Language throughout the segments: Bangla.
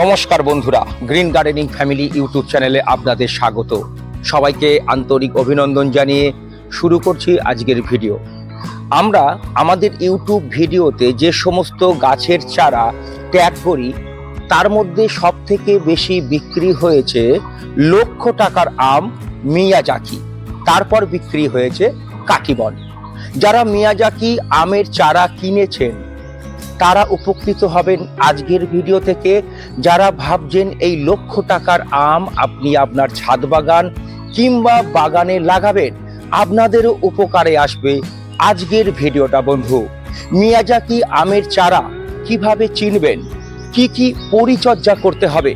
নমস্কার বন্ধুরা, গ্রিন গার্ডেনিং ফ্যামিলি ইউটিউব চ্যানেলে আপনাদের স্বাগত। সবাইকে আন্তরিক অভিনন্দন জানিয়ে শুরু করছি আজকের ভিডিও। আমরা আমাদের ইউটিউব ভিডিওতে যে সমস্ত গাছের চারা ট্যাগ করি, তার মধ্যে সব থেকে বেশি বিক্রি হয়েছে লক্ষ টাকার আম মিয়াজাকি। তারপর বিক্রি হয়েছে কাকিবন। যারা মিয়াজাকি আমের চারা কিনেছেন তারা উপকৃত হবেন আজকের ভিডিও থেকে। যারা ভাবছেন এই লক্ষ টাকার আম আপনি আপনার ছাদ বাগান কিংবা বাগানে লাগাবেন, আপনাদেরও উপকারে আসবে আজকের ভিডিওটা বন্ধু। মিয়াজাকি আমের চারা কীভাবে চিনবেন? কি কি পরিচর্যা করতে হবে?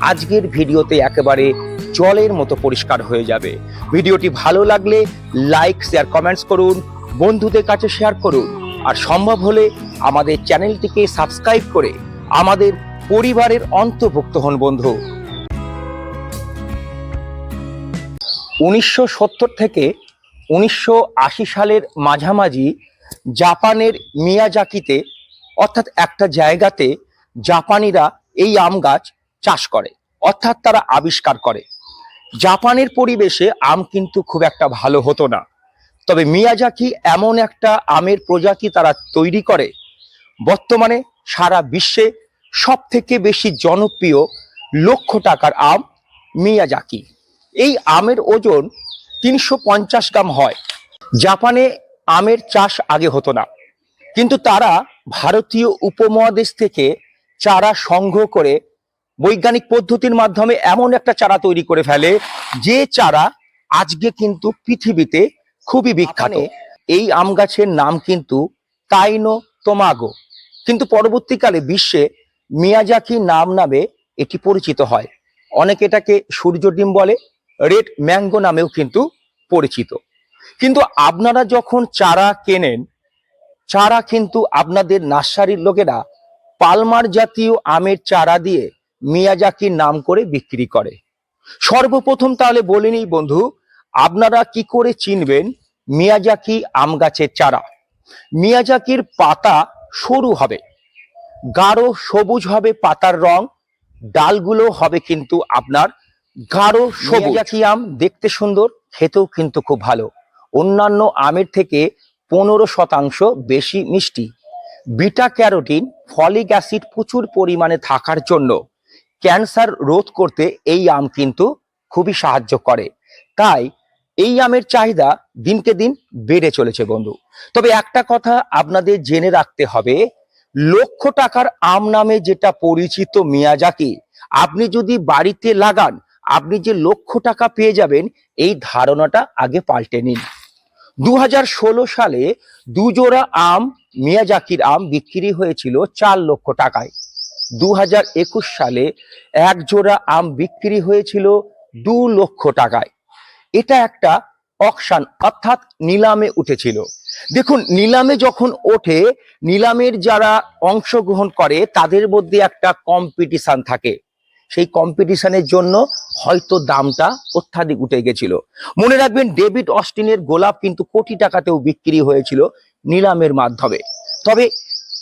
আজকের ভিডিওতে একেবারে জলের মতো পরিষ্কার হয়ে যাবে। ভিডিওটি ভালো লাগলে লাইক, শেয়ার, কমেন্টস করুন। বন্ধুদের কাছে শেয়ার করুন। আর সম্ভব হলে আমাদের চ্যানেলটিকে সাবস্ক্রাইব করে আমাদের পরিবারের অন্তর্ভুক্ত হন বন্ধু। উনিশশো সত্তর থেকে উনিশশো আশি সালের মাঝামাঝি জাপানের মিয়াজাকিতে, অর্থাৎ একটা জায়গাতে জাপানিরা এই আম গাছ চাষ করে, অর্থাৎ তারা আবিষ্কার করে। জাপানের পরিবেশে আম কিন্তু খুব একটা ভালো হতো না। তবে মিয়াজাকি এমন একটা আমের প্রজাতি তারা তৈরি করে। বর্তমানে সারা বিশ্বে সব থেকে বেশি জনপ্রিয় লক্ষ টাকার আম মিয়াজাকি। এই আমের ওজন তিনশো পঞ্চাশ গ্রাম হয়। জাপানে আমের চাষ আগে হতো না। কিন্তু তারা ভারতীয় উপমহাদেশ থেকে চারা সংগ্রহ করে বৈজ্ঞানিক পদ্ধতির মাধ্যমে এমন একটা চারা তৈরি করে ফেলে, যে চারা আজকে কিন্তু পৃথিবীতে খুবই বিখ্যাত। এই আম গাছের নাম কিন্তু তাইনো তোমাগো। কিন্তু পরবর্তীকালে বিশ্বে মিয়াজাকি নাম নামে এটি পরিচিত হয়। অনেকে এটাকে সূর্য ডিম বলে রেড ম্যাঙ্গো নামেও কিন্তু পরিচিত। কিন্তু আপনারা যখন চারা কেনেন চারা কিন্তু আপনাদের নার্সারির লোকেরা পালমার জাতীয় আমের চারা দিয়ে মিয়াজাকির নাম করে বিক্রি করে। সর্বপ্রথম তাহলে বলিনি বন্ধু আপনারা কি করে চিনবেন মিয়াজাকি আম গাছের চারা? মিয়াজাকির পাতা সরু হবে, গাঢ় সবুজ হবে পাতার রং, ডালগুলো হবে কিন্তু আপনার গাঢ় সবুজাকি আম দেখতে সুন্দর, খেতেও কিন্তু খুব ভালো। অন্যান্য আমের থেকে পনেরো শতাংশ বেশি মিষ্টি। বিটা ক্যারোটিন ফলিক অ্যাসিড প্রচুর পরিমাণে থাকার জন্য ক্যান্সার রোধ করতে এই আম কিন্তু খুবই সাহায্য করে। তাই এই আমের চাহিদা দিনকে দিন বেড়ে চলেছে বন্ধু। তবে একটা কথা আপনাদের জেনে রাখতে হবে, লক্ষ টাকার আম নামে যেটা পরিচিত মিয়াজাকি, আপনি যদি বাড়িতে লাগান, আপনি যে লক্ষ টাকা পেয়ে যাবেন, এই ধারণাটা আগে পাল্টে নিন। দু হাজার ষোলো সালে দুজোড়া আম, মিয়াজাকির আম বিক্রি হয়েছিল চার লক্ষ টাকায়। দু হাজার একুশ সালে এক জোড়া আম বিক্রি হয়েছিল দু লক্ষ টাকায়। এটা একটা অকশান অর্থাৎ নিলামে উঠেছিল। দেখুন, নিলামে যখন ওঠে, নিলামের যারা অংশগ্রহণ করে, তাদের মধ্যে একটা কম্পিটিশান থাকে। সেই কম্পিটিশনের জন্য হয়তো দামটা অত্যাধিক উঠে গেছিল। মনে রাখবেন, ডেভিড অস্টিনের গোলাপ কিন্তু কোটি টাকাতেও বিক্রি হয়েছিল নিলামের মাধ্যমে। তবে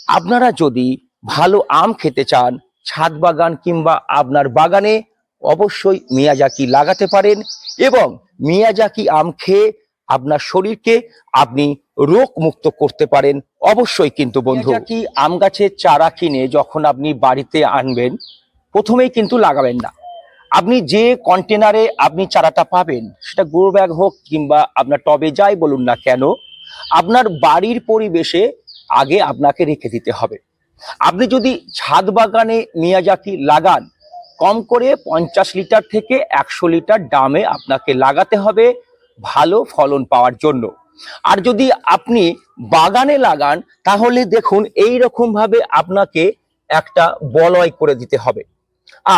আপনারা যদি ভালো আম খেতে চান, ছাদ বাগান কিংবা আপনার বাগানে অবশ্যই মিয়াজাকি লাগাতে পারেন এবং মিয়াজাকি আম খেয়ে আপনার শরীরকে আপনি রোগ মুক্ত করতে পারেন। অবশ্যই কিন্তু বন্ধু কি আম গাছের চারা কিনে যখন আপনি বাড়িতে আনবেন প্রথমেই কিন্তু লাগাবেন না। আপনি যে কন্টেনারে আপনি চারাটা পাবেন সেটা গ্রো ব্যাগ হোক কিংবা আপনার টবে যাই বলুন না কেন আপনার বাড়ির পরিবেশে আগে আপনাকে রেখে দিতে হবে। আপনি যদি ছাদ বাগানে মিয়াজাকি লাগান কম করে পঞ্চাশ লিটার থেকে একশো লিটার ডামে আপনাকে লাগাতে হবে ভালো ফলন পাওয়ার জন্য। আর যদি আপনি বাগানে লাগান, তাহলে দেখুন এই রকম ভাবে আপনাকে একটা বলয় করে দিতে হবে।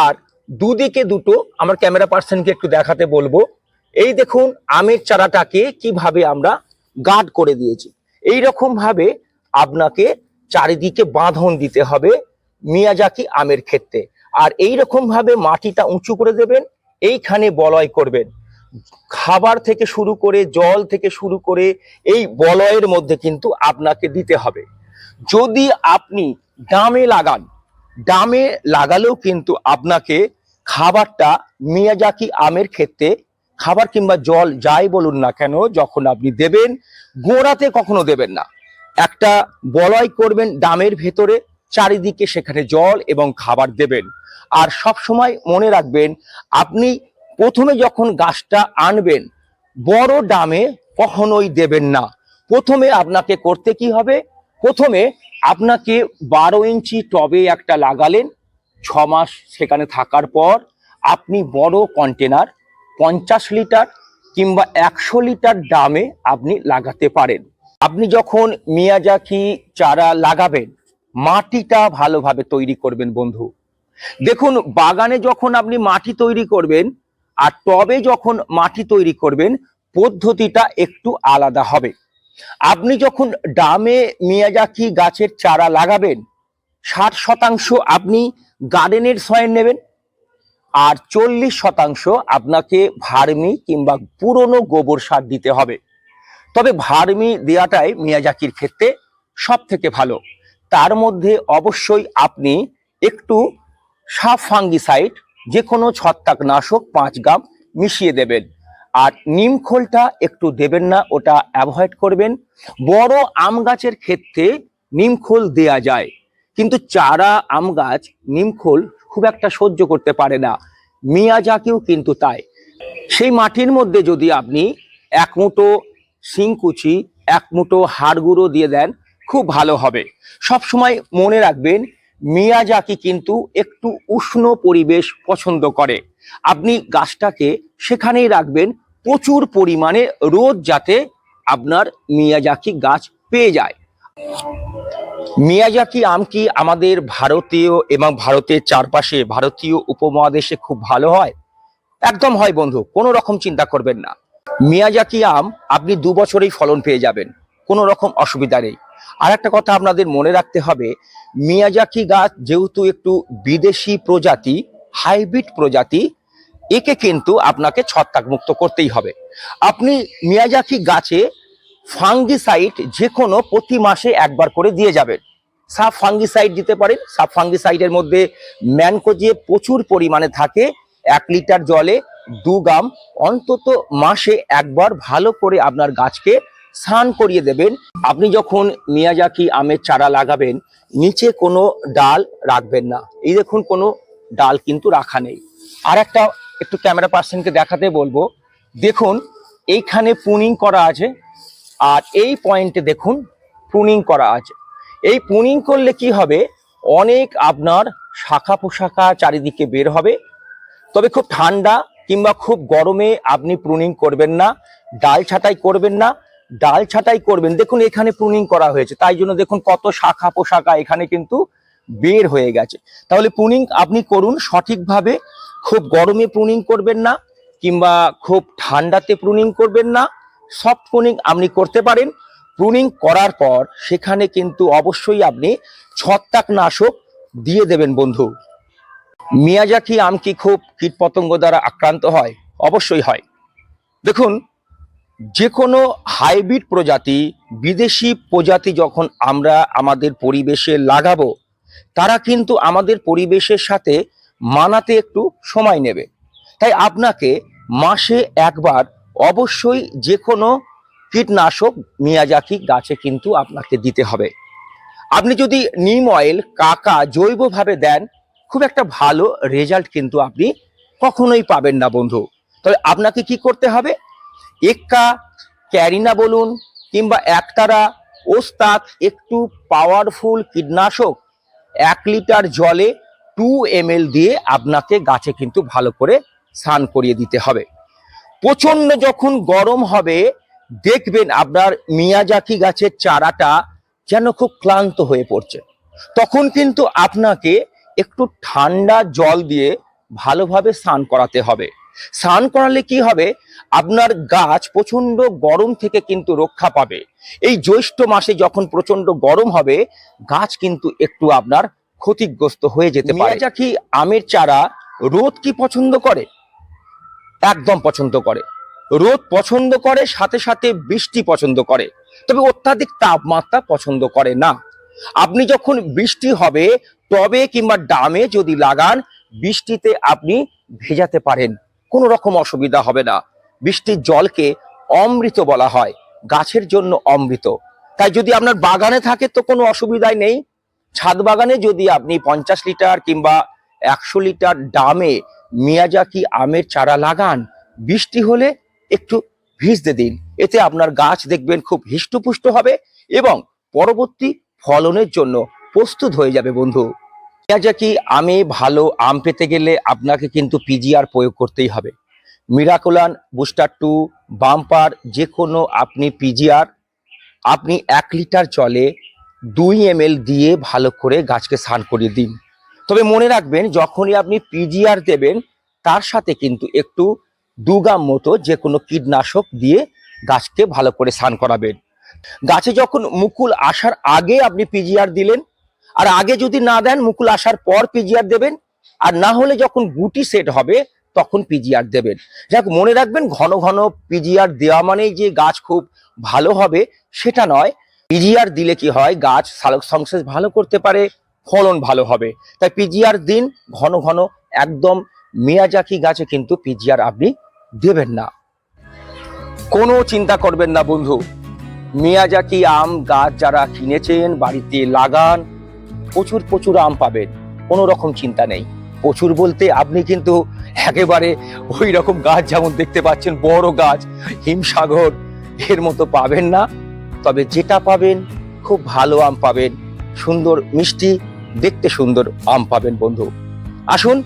আর দুদিকে দুটো, আমার ক্যামেরা পার্সনকে একটু দেখাতে বলব। এই দেখুন, আমের চারাটাকে কীভাবে আমরা গার্ড করে দিয়েছি। এই রকম ভাবে আপনাকে চারিদিকে বাঁধন দিতে হবে মিয়াজাকি আমের ক্ষেত্রে। আর এই রকম ভাবে মাটিটা উঁচু করে দেবেন, এইখানে বলয় করবেন। খাবার থেকে শুরু করে, জল থেকে শুরু করে এই বলয়ের মধ্যে কিন্তু আপনাকে দিতে হবে। যদি আপনি ডামে লাগান, ডামে লাগালেও কিন্তু আপনাকে খাবারটা মিয়াজাকি আমের ক্ষেত্রে, খাবার কিংবা জল যাই বলুন না কেন, যখন আপনি দেবেন, গোড়াতে কখনো দেবেন না। একটা বলয় করবেন ডামের ভেতরে চারিদিকে সেখানে জল এবং খাবার দেবেন। আর সব সময় মনে রাখবেন, আপনি প্রথমে যখন গাছটা আনবেন, বড় ডামে কখনোই দেবেন না। প্রথমে আপনাকে করতে কি হবে? প্রথমে আপনাকে বারো ইঞ্চি টবে একটা লাগালেন, ছ মাস সেখানে থাকার পর আপনি বড় কন্টেনার পঞ্চাশ লিটার কিংবা একশো লিটার ডামে আপনি লাগাতে পারেন। আপনি যখন মিয়াজাকি চারা লাগাবেন মাটিটা ভালোভাবে তৈরি করবেন বন্ধু। দেখুন, বাগানে যখন আপনি মাটি তৈরি করবেন আর টবে যখন মাটি তৈরি করবেন, পদ্ধতিটা একটু আলাদা হবে। আপনি যখন ডামে মিয়াজাকি গাছের চারা লাগাবেন, ষাট শতাংশ আপনি গার্ডেনের সয়েল নেবেন আর চল্লিশ শতাংশ আপনাকে ভার্মি কিংবা পুরনো গোবর সার দিতে হবে। তবে ভার্মি দেওয়াটাই মিয়াজাকির ক্ষেত্রে সব থেকে ভালো। তার মধ্যে অবশ্যই আপনি একটু সাফ ফাঙ্গিসাইড যে কোনো ছত্রাকনাশক পাঁচ গ্রাম মিশিয়ে দেবেন। আর নিম খোলটা একটু দেবেন না, ওটা অ্যাভয়েড করবেন। বড় আম গাছের ক্ষেত্রে নিম খোল দেয়া যায়, কিন্তু চারা, আম গাছ, নিম খোল খুব একটা সহ্য করতে পারে না। মিয়াজাকিও কিন্তু তাই। সেই মাটির মধ্যে যদি আপনি এক মুঠো শিংকুচি, এক মুঠো হাড় গুঁড়ো দিয়ে দেন খুব ভালো হবে। সব সময় মনে রাখবেন মিয়াজাকি কিন্তু একটু উষ্ণ পরিবেশ পছন্দ করে। আপনি গাছটাকে সেখানেই রাখবেন, প্রচুর পরিমাণে রোদ যাতে আপনার মিয়াজাকি গাছ পেয়ে যায়। মিয়াজাকি আম কি আমাদের ভারতীয় এবং ভারতের চারপাশে ভারতীয় উপমহাদেশে খুব ভালো হয়? একদম হয় বন্ধু, কোনো রকম চিন্তা করবেন না। মিয়াজাকি আম আপনি দু বছরেই ফলন পেয়ে যাবেন, কোনো রকম অসুবিধা নেই। আর একটা কথা আপনাদের মনে রাখতে হবে, মিয়াজাকি গাছ যেহেতু একটু বিদেশি প্রজাতি, হাইব্রিড প্রজাতি, একে কিন্তু আপনাকে ছত্রাক মুক্ত করতেই হবে। আপনি মিয়াজাকি গাছে ফাঙ্গিসাইড যে কোনো প্রতি মাসে একবার করে দিয়ে যাবেন। সাব ফাঙ্গিসাইড দিতে পারেন, সাব ফাঙ্গিসাইডের মধ্যে ম্যানকোজে প্রচুর পরিমাণে থাকে, এক লিটার জলে দু গ্রাম, অন্তত মাসে একবার ভালো করে আপনার গাছকে স্নান করিয়ে দেবেন। আপনি যখন মিয়াজাকি আমের চারা লাগাবেন, নিচে কোনো ডাল রাখবেন না। এই দেখুন, কোনো ডাল কিন্তু রাখা নেই। আর একটা একটু ক্যামেরা পার্সনকে দেখাতে বলব। দেখুন, এইখানে পুনিং করা আছে। আর এই পয়েন্টে দেখুন, পুনিং করা আছে। এই পুনিং করলে কি হবে? অনেক আপনার শাখা পোশাখা চারিদিকে বের হবে। তবে খুব ঠান্ডা কিংবা খুব গরমে আপনি প্রুনিং করবেন না, ডাল ছাঁটাই করবেন না। ডাল ছাঁটাই করবেন। দেখুন, এখানে প্রুনিং করা হয়েছে। তাই জন্য দেখুন, কত শাখা পোশাখা এখানে কিন্তু বের হয়ে গেছে। তাহলে প্রুনিং আপনি করুন সঠিকভাবে। খুব গরমে প্রুনিং করবেন না, কিংবা খুব ঠান্ডাতে প্রুনিং করবেন না। সফট প্রুনিং আপনি করতে পারেন। প্রুনিং করার পর সেখানে কিন্তু অবশ্যই আপনি ছত্রাকনাশক দিয়ে দেবেন, বন্ধু। মিয়াজাকি আম কি খুব কীটপতঙ্গ দ্বারা আক্রান্ত হয়? অবশ্যই হয়। দেখুন যে কোনো হাইব্রিড প্রজাতি, বিদেশি প্রজাতি যখন আমরা আমাদের পরিবেশে লাগাবো, তারা কিন্তু আমাদের পরিবেশের সাথে মানাতে একটু সময় নেবে। তাই আপনাকে মাসে একবার অবশ্যই যে কোনো কীটনাশক মিয়াজাকি গাছে কিন্তু আপনাকে দিতে হবে। আপনি যদি নিম অয়েল, কাকা জৈবভাবে দেন, খুব একটা ভালো রেজাল্ট কিন্তু আপনি কখনোই পাবেন না বন্ধু। তবে আপনাকে কি করতে হবে? এক্কা, ক্যারিনা বলুন কিংবা একতারা, ওস্তাদ, একটু পাওয়ারফুল কীটনাশক, এক লিটার জলে টু এম দিয়ে আপনাকে গাছে কিন্তু ভালো করে স্নান করিয়ে দিতে হবে। প্রচণ্ড যখন গরম হবে, দেখবেন আপনার মিয়াজাকি গাছের চারাটা যেন খুব ক্লান্ত হয়ে পড়ছে। তখন কিন্তু আপনাকে একটু ঠান্ডা জল দিয়ে ভালোভাবে স্নান করাতে হবে। স্নান করালে কি হবে? আপনার গাছ প্রচণ্ড গরম থেকে কিন্তু রক্ষা পাবে। এই জ্যৈষ্ঠ মাসে যখন প্রচণ্ড গরম হবে, গাছ কিন্তু একটু আপনার ক্ষতিগ্রস্ত হয়ে যেতে পারে। মিয়াজাকি আমের চারা রোদ কি পছন্দ করে? একদম পছন্দ করে। রোদ পছন্দ করে, সাথে সাথে বৃষ্টি পছন্দ করে। তবে অত্যাধিক তাপমাত্রা পছন্দ করে না। আপনি যখন বৃষ্টি হবে টবে কিংবা ডামে যদি লাগান, বৃষ্টিতে আপনি ভেজাতে পারেন। কোনো রকম অসুবিধা হবে না। বৃষ্টির জলকে অমৃত বলা হয়, গাছের জন্য অমৃত। তাই যদি আপনার বাগানে থাকে তো কোনো অসুবিধাই নেই। ছাদ বাগানে যদি আপনি পঞ্চাশ লিটার কিংবা একশো লিটার ডামে মিয়াজাকি আমের চারা লাগান, বৃষ্টি হলে একটু ভিজতে দিন। এতে আপনার গাছ দেখবেন খুব হৃষ্টপুষ্ট হবে এবং পরবর্তী ফলনের জন্য প্রস্তুত হয়ে যাবে বন্ধু। মিয়াজাকি আমে ভালো আম পেতে গেলে আপনাকে কিন্তু পিজিআর প্রয়োগ করতেই হবে। মিরাকুলান বুস্টার টু বাম্পার যে কোনো আপনি পিজিআর আপনি এক লিটার জলে দুই এম দিয়ে ভালো করে গাছকে স্নান করিয়ে দিন। তবে মনে রাখবেন, যখনই আপনি পিজিআর দেবেন, তার সাথে কিন্তু একটু দু গ্রাম মতো যে কোনো কীটনাশক দিয়ে গাছকে ভালো করে স্নান করাবেন। গাছে যখন মুকুল আসার আগে আপনি পিজিআর দিলেন আর আগে যদি না দেন, মুকুল আসার পর পিজিআর দেবেন। আর না হলে যখন গুটি সেট হবে, তখন পিজিআর দেবেন। যাক, মনে রাখবেন, ঘন ঘন পিজিআর দেওয়া মানেই যে গাছ খুব ভালো হবে, সেটা নয়। পিজিআর দিলে কি হয়, গাছ সালোক সংশ্লেষ ভালো করতে পারে, ফলন ভালো হবে। তাই পিজিআর দিন, ঘন ঘন, একদম মিয়াজাকি গাছে কিন্তু পিজিআর আপনি দেবেন না। কোনো চিন্তা করবেন না, বন্ধু। মিয়াজাকি আম গাছ যারা কিনেছেন, বাড়িতে লাগান প্রচুর প্রচুর আম পাবেন, কোনো রকম চিন্তা নেই। প্রচুর বলতে আপনি কিন্তু একেবারে ওই রকম গাছ যেমন দেখতে পাচ্ছেন, বড় গাছ, হিমসাগর, এর মতো পাবেন না। তবে যেটা পাবেন, খুব ভালো আম পাবেন, সুন্দর, মিষ্টি, দেখতে সুন্দর আম পাবেন বন্ধু। আসুন,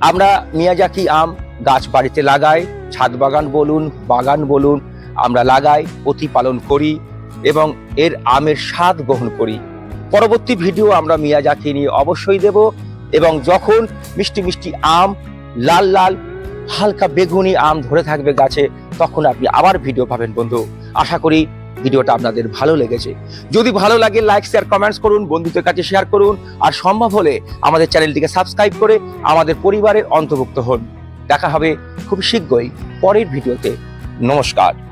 আমরা মিয়াজাকি আম গাছ বাড়িতে লাগাই, ছাদ বাগান বলুন বাগান বলুন, আমরা লাগাই, প্রতিপালন করি এবং এর আমের স্বাদ গ্রহণ করি। পরবর্তী ভিডিও আমরা মিয়াজাকি নিয়ে অবশ্যই দেব এবং যখন মিষ্টি মিষ্টি আম, লাল লাল, হালকা বেগুনি আম ধরে থাকবে গাছে, তখন আপনি আবার ভিডিও পাবেন বন্ধু। আশা করি ভিডিওটা আপনাদের ভালো লেগেছে। যদি ভালো লাগে লাইক শেয়ার কমেন্টস করুন, বন্ধুদের কাছে শেয়ার করুন, আর সম্ভব হলে আমাদের চ্যানেলটিকে সাবস্ক্রাইব করে আমাদের পরিবারের অন্তর্ভুক্ত হন। দেখা হবে খুব শীঘ্রই পরের ভিডিওতে। নমস্কার।